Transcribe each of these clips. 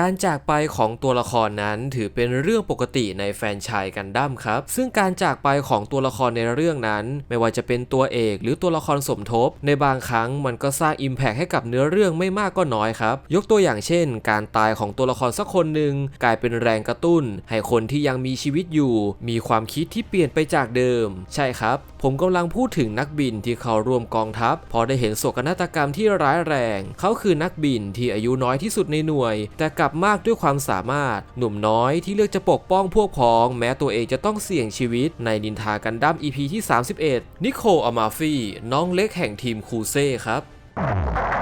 การจากไปของตัวละครนั้นถือเป็นเรื่องปกติในแฟนชายกันดั้มครับ ซึ่งการจากไปของตัวละครในเรื่องนั้น ไม่ว่าจะเป็นตัวเอกหรือตัวละครสมทบ ในบางครั้งมันก็สร้างอิมแพกให้กับเนื้อเรื่องไม่มากก็น้อยครับ ยกตัวอย่างเช่น การตายของตัวละครสักคนหนึ่งกลายเป็นแรงกระตุ้น ให้คนที่ยังมีชีวิตอยู่ มีความคิดที่เปลี่ยนไปจากเดิม ใช่ครับ ผมกำลังพูดถึงนักบินที่เขาร่วมกองทัพ พอได้เห็นโศกนาฏกรรมที่ร้ายแรง เขาคือนักบินที่อายุน้อยที่สุดในหน่วย แต่กับมากด้วยความสามารถ หนุ่มน้อยที่เลือกจะปกป้องพวกพ้อง แม้ตัวเองจะต้องเสี่ยงชีวิตในนินทากันดั้ม EP ที่ 31 นิโคลอามาฟีน้องเล็กแห่งทีมคูเซ่ครับ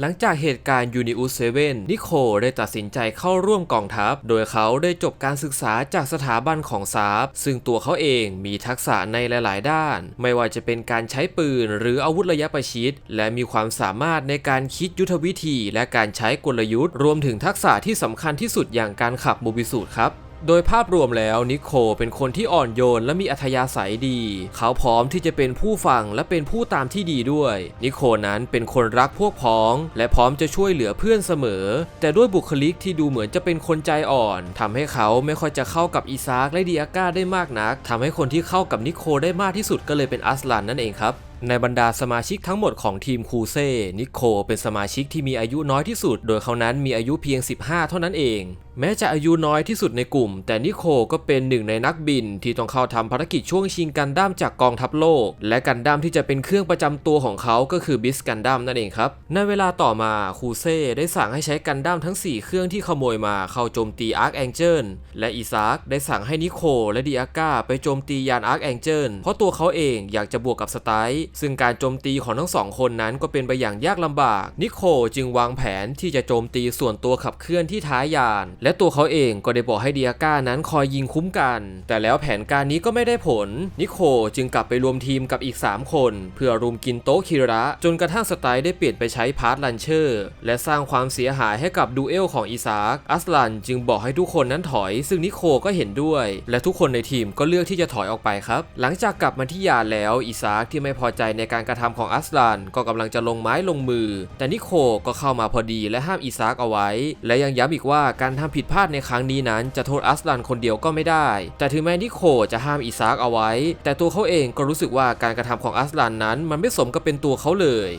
หลังจากเหตุการณ์ยูนิอุสเซเว่นนิโคลได้ตัดสินใจเข้าร่วมกองทัพ โดยเขาได้จบการศึกษาจากสถาบันของซาบซึ่งตัวเขาเองมีทักษะในหลาย ๆ ด้าน ไม่ว่าจะเป็นการใช้ปืนหรืออาวุธระยะประชิด และมีความสามารถในการคิดยุทธวิธี และการใช้กลยุทธ์ รวมถึงทักษะที่สำคัญที่สุดอย่างการขับโมบิสูตครับ โดยภาพรวมแล้วนิโคลเป็นคนที่อ่อนโยนและมีอัธยาศัยดี เขาพร้อมที่จะเป็นผู้ฟังและเป็นผู้ตามที่ดีด้วย นิโคลนั้นเป็นคนรักพวกพ้อง และพร้อมจะช่วยเหลือเพื่อนเสมอ แต่ด้วยบุคลิกที่ดูเหมือนจะเป็นคนใจอ่อนทำให้เขาไม่ค่อยจะเข้ากับอีซากและดิอาก้าได้มากนักทำให้คนที่เข้ากับนิโคลได้มากที่สุดก็เลยเป็นอัสลันนั่นเองครับในบรรดาสมาชิกทั้งหมดของทีมคูเซ่ นิโคลเป็นสมาชิกที่มีอายุน้อยที่สุด โดยเขานั้นมีอายุเพียง 15 เท่านั้นเอง แม้จะอายุน้อยที่สุดในกลุ่ม แต่นิโคลก็เป็นหนึ่งในนักบินที่ต้องเข้าทำภารกิจช่วงชิงกันดั้มจากกองทัพโลก และกันดั้มที่จะเป็นเครื่องประจำตัวของเขาก็คือบิสกันดั้มนั่นเองครับ ในเวลาต่อมาคูเซ่ได้สั่งให้ใช้กันดั้มทั้ง 4 เครื่องที่ขโมยมาเข้าโจมตีอาร์คแองเจิลและอีซากได้สั่งให้นิโคลและดิอาก้าไปโจมตียานอาร์คแองเจิลเพราะตัวเขาเองอยากจะบวกกับสไตล์ซึ่งการโจมตีของทั้งสองคนนั้นก็เป็นไปอย่างยากลำบาก นิโคลจึงวางแผนที่จะโจมตีส่วนตัวขับเคลื่อนที่ท้ายยานและตัวเขาเองก็ได้บอกให้เดียก้านั้นคอยยิงคุ้มกัน แต่แล้วแผนการนี้ก็ไม่ได้ผล นิโคลจึงกลับไปรวมทีมกับอีก 3 คน เพื่อรุมกินโต๊ะคิระ จนกระทั่งสไตล์ได้เปลี่ยนไปใช้พาร์ทลันเชอร์ และสร้างความเสียหายให้กับดูเอลของอีซากอัสลันจึงบอกให้ทุกคนนั้นถอย ซึ่งนิโคลก็เห็นด้วย และทุกคนในทีมก็เลือกที่จะถอยออกไปครับ หลังจากกลับมาที่ยานแล้วอีซากที่ไม่พอใจในการกระทำของอัสลันก็กำลังจะลงไม้ลงมือ แต่นิโคลก็เข้ามาพอดีและห้ามอีซากเอาไว้ และยังย้ำอีกว่าการทำผิดพลาดในครั้งนี้นั้นจะโทษอัสลันคนเดียวก็ไม่ได้ แต่ถึงแม้นิโคจะห้ามอิซากเอาไว้ แต่ตัวเขาเองก็รู้สึกว่าการกระทำของอัสลันนั้นมันไม่สมกับเป็นตัวเขาเลย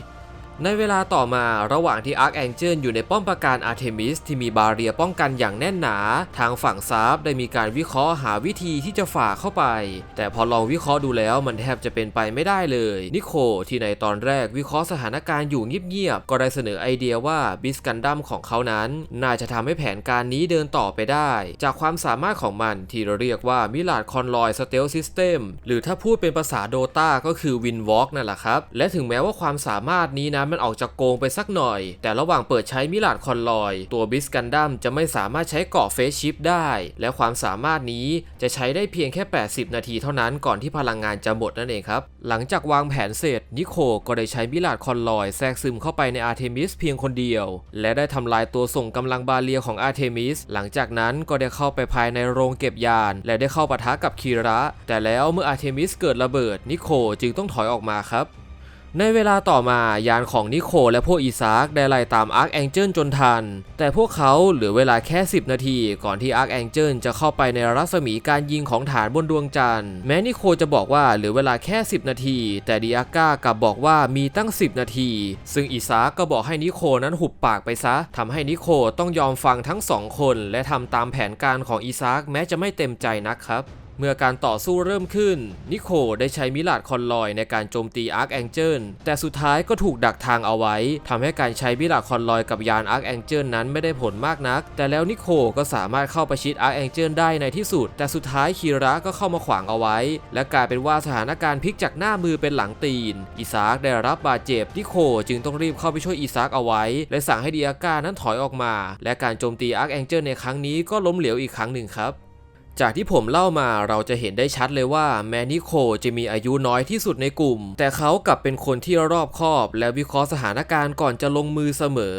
ในเวลาต่อมาระหว่างที่อาร์คแองเจิลอยู่ในป้อมปราการอาร์เทมิสที่มีบาเรียป้องกันอย่างแน่นหนา ทางฝั่งซาบได้มีการวิเคราะห์หาวิธีที่จะฝ่าเข้าไป แต่พอลองวิเคราะห์ดูแล้วมันแทบจะเป็นไปไม่ได้เลย นิโคลที่ในตอนแรกวิเคราะห์สถานการณ์อยู่เงียบๆก็ได้เสนอไอเดียว่าบิสกันดัมของเขานั้น น่าจะทำให้แผนการนี้เดินต่อไปได้ จากความสามารถของมันที่เราเรียกว่ามิลาดคอนลอยสเตลซิสเต็มหรือถ้าพูดเป็นภาษาโดตาก็คือวินวอล์กนั่นแหละครับและถึงแม้ว่าความสามารถนี้นะมันออกจากโกงไปสักหน่อย แต่ระหว่างเปิดใช้มิลาดคอนลอย ตัวบิสกันดัมจะไม่สามารถใช้เกาะเฟสชิปได้ และความสามารถนี้จะใช้ได้เพียงแค่ 80 นาทีเท่านั้นก่อนที่พลังงานจะหมดนั่นเองครับ หลังจากวางแผนเสร็จ นิโคก็ได้ใช้มิลาดคอนลอยแทรกซึมเข้าไปในอาร์เทมิสเพียงคนเดียว และได้ทำลายตัวส่งกำลังบาเลียของอาร์เทมิสหลังจากนั้นก็ได้เข้าไปภายในโรงเก็บยาน และได้เข้าปะทะกับคีระ แต่แล้วเมื่ออาร์เทมิสเกิดระเบิดนิโคจึงต้องถอยออกมาครับ ในเวลาต่อมายานของนิโคลและพวกอีซากได้ไล่ตามอาร์คแองเจิลจนทัน แต่พวกเขาเหลือเวลาแค่ 10 นาที ก่อนที่อาร์คแองเจิลจะเข้าไปในรัศมีการยิงของฐานบนดวงจันทร์ แม้นิโคลจะบอกว่าเหลือเวลาแค่ 10 นาที แต่ดิอาก้ากลับบอกว่ามีตั้ง 10 นาที ซึ่งอีซากก็บอกให้นิโคนั้นหุบปากไปซะทำให้นิโคลต้องยอมฟังทั้งสองคน และทำตามแผนการของอีซากแม้จะไม่เต็มใจนักครับ เมื่อการต่อสู้เริ่มขึ้น นิโคได้ใช้มิลาดคอนลอยในการโจมตีอาร์คแองเจิลแต่สุดท้ายก็ถูกดักทางเอาไว้ทำให้การใช้มิลาดคอนลอยกับยานอาร์คแองเจิลนั้นไม่ได้ผลมากนัก แต่แล้วนิโคก็สามารถเข้าประชิดอาร์คแองเจิลได้ในที่สุด แต่สุดท้ายคีระก็เข้ามาขวางเอาไว้ และกลายเป็นว่าสถานการณ์พลิกจากหน้ามือเป็นหลังตีนอีซากได้รับบาดเจ็บ นิโคจึงต้องรีบเข้าไปช่วยอีซากเอาไว้ และสั่งให้ดิอาก้านั้นถอยออกมา และการโจมตีอาร์คแองเจิลในครั้งนี้ก็ล้มเหลวอีกครั้งหนึ่งครับ จากที่ผมเล่ามาเราจะเห็นได้ชัดเลยว่าแมนิโคจะมีอายุน้อยที่สุดในกลุ่ม แต่เขากลับเป็นคนที่รอบคอบและวิเคราะห์สถานการณ์ก่อนจะลงมือเสมอ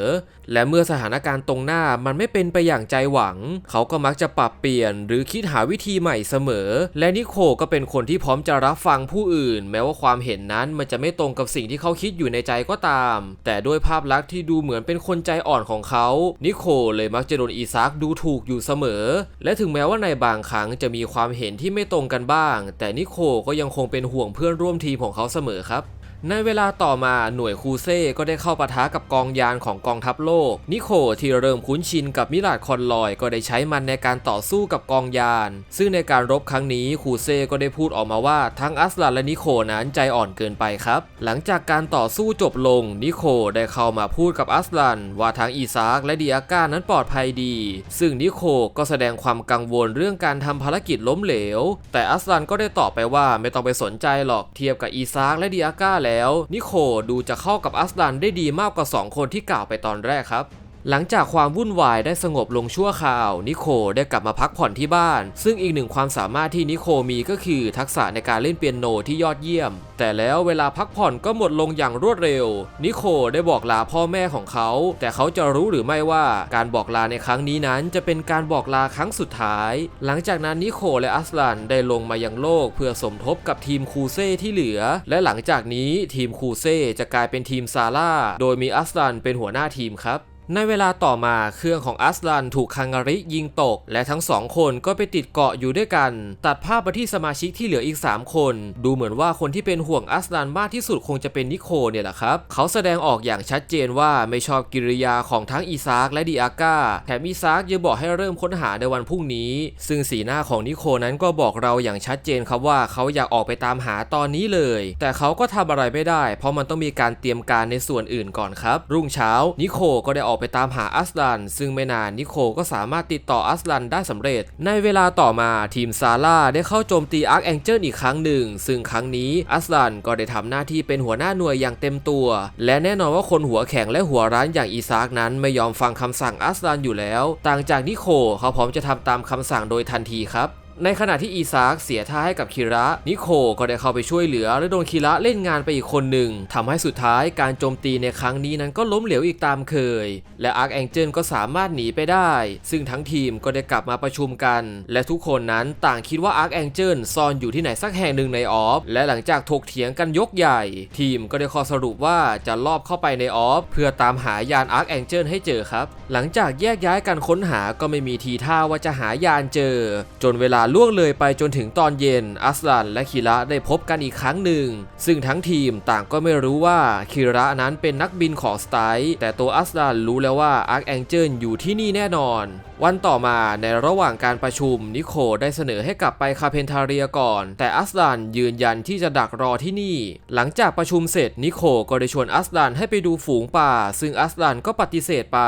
และเมื่อสถานการณ์ตรงหน้ามันไม่เป็นไปอย่างใจหวัง เขาก็มักจะปรับเปลี่ยน หรือคิดหาวิธีใหม่เสมอ และนิโคก็เป็นคนที่พร้อมจะรับฟังผู้อื่น แม้ว่าความเห็นนั้นมันจะไม่ตรงกับสิ่งที่เขาคิดอยู่ในใจก็ตาม แต่ด้วยภาพลักษณ์ที่ดูเหมือนเป็นคนใจอ่อนของเขา นิโคเลยมักจะโดนอีซากดูถูกอยู่เสมอ และถึงแม้ว่าในบางครั้งจะมีความเห็นที่ไม่ตรงกันบ้าง แต่นิโคก็ยังคงเป็นห่วงเพื่อนร่วมทีมของเขาเสมอครับ ในเวลาต่อมาหน่วยคูเซ่ก็ได้เข้าปะทะกับกองยานของกองทัพโลก นิโคที่เริ่มคุ้นชินกับมิลาดคอนลอยก็ได้ใช้มันในการต่อสู้กับกองยาน ซึ่งในการรบครั้งนี้คูเซ่ก็ได้พูดออกมาว่าทั้งอัสลันและนิโคนั้นใจอ่อนเกินไปครับ หลังจากการต่อสู้จบลง นิโคได้เข้ามาพูดกับอัสลันว่าทั้งอีซากและดิอาก้านั้นปลอดภัยดี ซึ่งนิโคก็แสดงความกังวลเรื่องการทำภารกิจล้มเหลว แต่อัสลันก็ได้ตอบไปว่าไม่ต้องไปสนใจหรอกเทียบกับอีซากและดิอาก้าแล้ว นิโคดูจะเข้ากับอัสตันได้ดีมากกว่า 2 คนที่กล่าวไปตอนแรกครับ หลังจากความวุ่นวายได้สงบลงชั่วคราว นิโคได้กลับมาพักผ่อนที่บ้าน ซึ่งอีกหนึ่งความสามารถที่นิโคมีก็คือทักษะในการเล่นเปียโนที่ยอดเยี่ยม แต่แล้วเวลาพักผ่อนก็หมดลงอย่างรวดเร็ว นิโคได้บอกลาพ่อแม่ของเขา แต่เขาจะรู้หรือไม่ว่าการบอกลาในครั้งนี้นั้นจะเป็นการบอกลาครั้งสุดท้าย หลังจากนั้นนิโคและอัสลันได้ลงมายังโลก เพื่อสมทบกับทีมคูเซ่ที่เหลือ และหลังจากนี้ทีมคูเซ่จะกลายเป็นทีมซาร่าโดยมีอัสลันเป็นหัวหน้าทีมครับ ในเวลาต่อมาเครื่องของอัสลันถูกคังการิยิงตก และทั้งสองคนก็ไปติดเกาะอยู่ด้วยกัน ตัดภาพไปที่สมาชิกที่เหลืออีก 3 คน ดูเหมือนว่าคนที่เป็นห่วงอัสลันมากที่สุดคงจะเป็นนิโคเนี่ยแหละครับ เขาแสดงออกอย่างชัดเจนว่าไม่ชอบกิริยาของทั้งอีซากและดิอาก้าแถมอีซากยังบอกให้เริ่มค้นหาในวันพรุ่งนี้ ซึ่งสีหน้าของนิโคนั้นก็บอกเราอย่างชัดเจนครับว่าเขาอยากออกไปตามหาตอนนี้เลย แต่เขาก็ทำอะไรไม่ได้ เพราะมันต้องมีการเตรียมการในส่วนอื่นก่อนครับ รุ่งเช้านิโคก็ได้ออกไปตามหาอัสลัน ซึ่งไม่นานนิโคก็สามารถติดต่ออัสลันได้สำเร็จ ในเวลาต่อมาทีมซาร่าได้เข้าโจมตีอาร์คแองเจิลอีกครั้งหนึ่ง ซึ่งครั้งนี้อัสลันก็ได้ทำหน้าที่เป็นหัวหน้าหน่วยอย่างเต็มตัว และแน่นอนว่าคนหัวแข็งและหัวร้านอย่างอีซากนั้นไม่ยอมฟังคำสั่งอัสลันอยู่แล้ว ต่างจากนิโคเขาพร้อมจะทำตามคำสั่งโดยทันทีครับ ในขณะที่อีซากเสียท่าให้กับคิระนิโคก็ได้เข้าไปช่วยเหลือและโดนคิระเล่นงานไปอีกคนหนึ่งทำให้สุดท้ายการโจมตีในครั้งนี้นั้นก็ล้มเหลวอีกตามเคย และอาร์คแองเจิลก็สามารถหนีไปได้ ซึ่งทั้งทีมก็ได้กลับมาประชุมกัน และทุกคนนั้นต่างคิดว่าอาร์คแองเจิลซ่อนอยู่ที่ไหนสักแห่งหนึ่งในออฟและหลังจากถกเถียงกันยกใหญ่ ทีมก็ได้ข้อสรุปว่าจะลอบเข้าไปในออฟเพื่อตามหายานอาร์คแองเจิลให้เจอครับ หลังจากแยกย้ายกันค้นหาก็ไม่มีทีท่าว่าจะหายานเจอ จนเวลาล่วงเลยไปจนถึงตอนเย็น อัสลันและคิระได้พบกันอีกครั้งหนึ่ง ซึ่งทั้งทีมต่างก็ไม่รู้ว่าคิระนั้นเป็นนักบินของสไตล์แต่ตัวอัสลันรู้แล้วว่าอาร์คแองเจิลอยู่ที่นี่แน่นอนวันต่อมาในระหว่างการประชุมนิโคได้เสนอให้กลับไปคาเพนทาเรียก่อน แต่อัสลันยืนยันที่จะดักรอที่นี่ หลังจากประชุมเสร็จนิโคก็ได้ชวนอัสลันให้ไปดูฝูงป่า ซึ่งอัสลันก็ปฏิเสธไป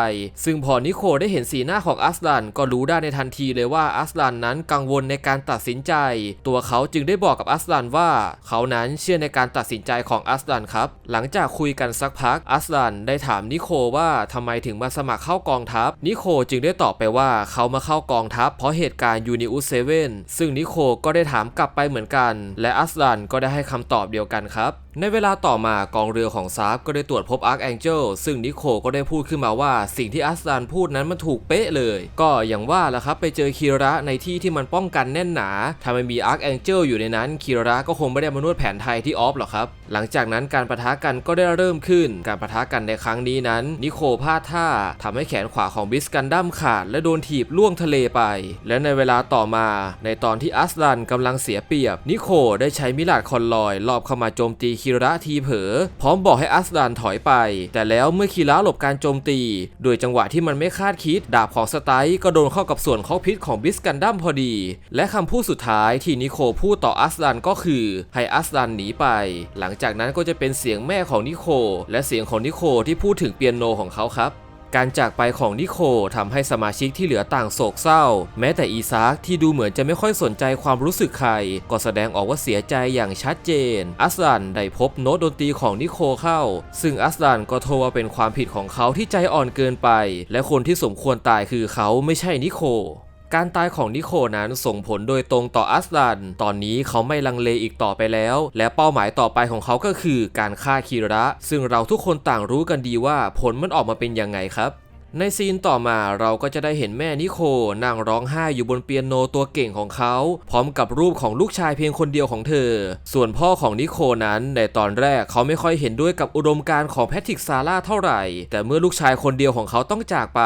ซึ่งพอนิโคได้เห็นสีหน้าของอัสลันก็รู้ได้ในทันทีเลยว่าอัสลันนั้นกังวลในการตัดสินใจ ตัวเขาจึงได้บอกกับอัสลันว่า เขานั้นเชื่อในการตัดสินใจของอัสลันครับ หลังจากคุยกันสักพักอัสลันได้ถามนิโคว่าทำไมถึงมาสมัครเข้ากองทัพนิโคจึงได้ตอบไปว่าว่าเขามาเข้ากองทัพเพราะเหตุการณ์ยูนิอุสเซเว่นซึ่งนิโคก็ได้ถามกลับไปเหมือนกัน และอัสลันก็ได้ให้คำตอบเดียวกันครับ ในเวลาต่อมากองเรือของซาฟก็ได้ตรวจพบอาร์คแองเจิลซึ่งนิโคก็ได้พูดขึ้นมาว่าสิ่งที่อัสลันพูดนั้นมันถูกเป๊ะเลย ก็อย่างว่าแหละครับไปเจอคีระในที่ที่มันป้องกันแน่นหนา ถ้าไม่มีอาร์คแองเจิลอยู่ในนั้นคีระก็คงไม่ได้มานวดแผนไทยที่ออฟหรอกครับ หลังจากนั้นการประทะกันก็ได้เริ่มขึ้น การประทะกันในครั้งนี้นั้น นิโคพลาดท่าทำให้แขนขวาของบิสกันดั้มขาด และโดนถีบล่วงทะเลไป และในเวลาต่อมา ในตอนที่อัสลันกำลังเสียเปรียบ นิโคได้ใช้มิลาดคอนลอยลอบเข้ามาโจมตีคีระทีเผลอพร้อมบอกให้อัสดานถอยไป แต่แล้วเมื่อคีระหลบการโจมตี โดยจังหวะที่มันไม่คาดคิด ดาบของสไตล์ก็โดนเข้ากับส่วนข้อพิษของบิสกันดั้มพอดี และคำพูดสุดท้ายที่นิโคพูดต่ออัสดานก็คือให้อัสดานหนีไป หลังจากนั้นก็จะเป็นเสียงแม่ของนิโคและเสียงของนิโคที่พูดถึงเปียโนของเขาครับ การจากไปของนิโคทำให้สมาชิกที่เหลือต่างโศกเศร้า แม้แต่อีซากที่ดูเหมือนจะไม่ค่อยสนใจความรู้สึกใคร ก็แสดงออกว่าเสียใจอย่างชัดเจน อัสลันได้พบโน้ตดนตรีของนิโคเข้า ซึ่งอัสลันก็โทรว่าเป็นความผิดของเขาที่ใจอ่อนเกินไป และคนที่สมควรตายคือเขาไม่ใช่นิโค การตายของนิโคนั้นส่งผลโดยตรงต่ออัสลัน ตอนนี้เขาไม่ลังเลอีกต่อไปแล้ว และเป้าหมายต่อไปของเขาก็คือการฆ่าคีระ ซึ่งเราทุกคนต่างรู้กันดีว่าผลมันออกมาเป็นยังไงครับ ในซีนต่อมาเราก็จะได้เห็นแม่นิโคนั่งร้องไห้อยู่บนเปียโนตัวเก่งของเขา พร้อมกับรูปของลูกชายเพียงคนเดียวของเธอ ส่วนพ่อของนิโคนั้นในตอนแรกเขาไม่ค่อยเห็นด้วยกับอุดมการณ์ของแพทริกซาร่าเท่าไหร่ แต่เมื่อลูกชายคนเดียวของเขาต้องจากไป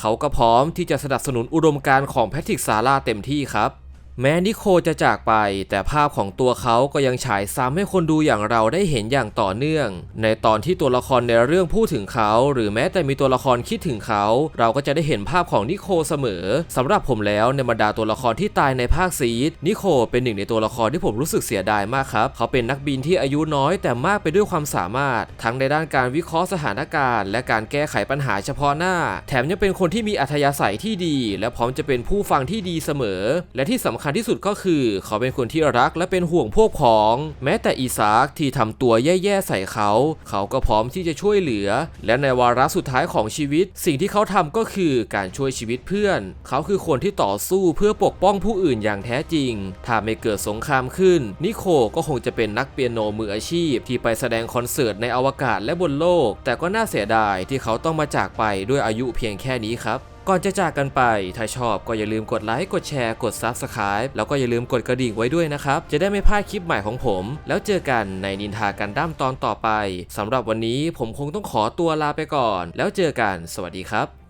เขาก็พร้อมที่จะสนับสนุนอุดมการณ์ของแพทริกซาร่าเต็มที่ครับ แม้นิโคจะจากไป แต่ภาพของตัวเขาก็ยังฉายซ้ำให้คนดูอย่างเราได้เห็นอย่างต่อเนื่อง ในตอนที่ตัวละครในเรื่องพูดถึงเขา หรือแม้แต่มีตัวละครคิดถึงเขา เราก็จะได้เห็นภาพของนิโคเสมอสำหรับผมแล้วในบรรดาตัวละครที่ตายในภาคซีดนิโคเป็นหนึ่งในตัวละครที่ผมรู้สึกเสียดายมากครับ เขาเป็นนักบินที่อายุน้อยแต่มากไปด้วยความสามารถ ทั้งในด้านการวิเคราะห์สถานการณ์ และการแก้ไขปัญหาเฉพาะหน้า แถมยังเป็นคนที่มีอัธยาศัยที่ดี และพร้อมจะเป็นผู้ฟังที่ดีเสมอ และที่สำคัญที่สุดก็คือ เขาเป็นคนที่รักและเป็นห่วงพวกพ้อง แม้แต่อีซากที่ทำตัวแย่ๆใส่เขา เขาก็พร้อมที่จะช่วยเหลือ และในวาระสุดท้ายของชีวิต สิ่งที่เขาทำก็คือการช่วยชีวิตเพื่อน เขาคือคนที่ต่อสู้เพื่อปกป้องผู้อื่นอย่างแท้จริง ถ้าไม่เกิดสงครามขึ้น นิโคก็คงจะเป็นนักเปียโนมืออาชีพ ที่ไปแสดงคอนเสิร์ตในอวกาศและบนโลก แต่ก็น่าเสียดายที่เขาต้องมาจากไปด้วยอายุเพียงแค่นี้ครับ ก่อนจะจากกันไป ถ้าชอบก็อย่าลืมกดไลค์ กดแชร์ กด Subscribe แล้วก็อย่าลืมกดกระดิ่งไว้ด้วยนะครับ จะได้ไม่พลาดคลิปใหม่ของผม แล้วเจอกันในนินทากันด้ามตอนต่อไปสำหรับวันนี้ผมคงต้องขอตัวลาไปก่อน แล้วเจอกัน สวัสดีครับ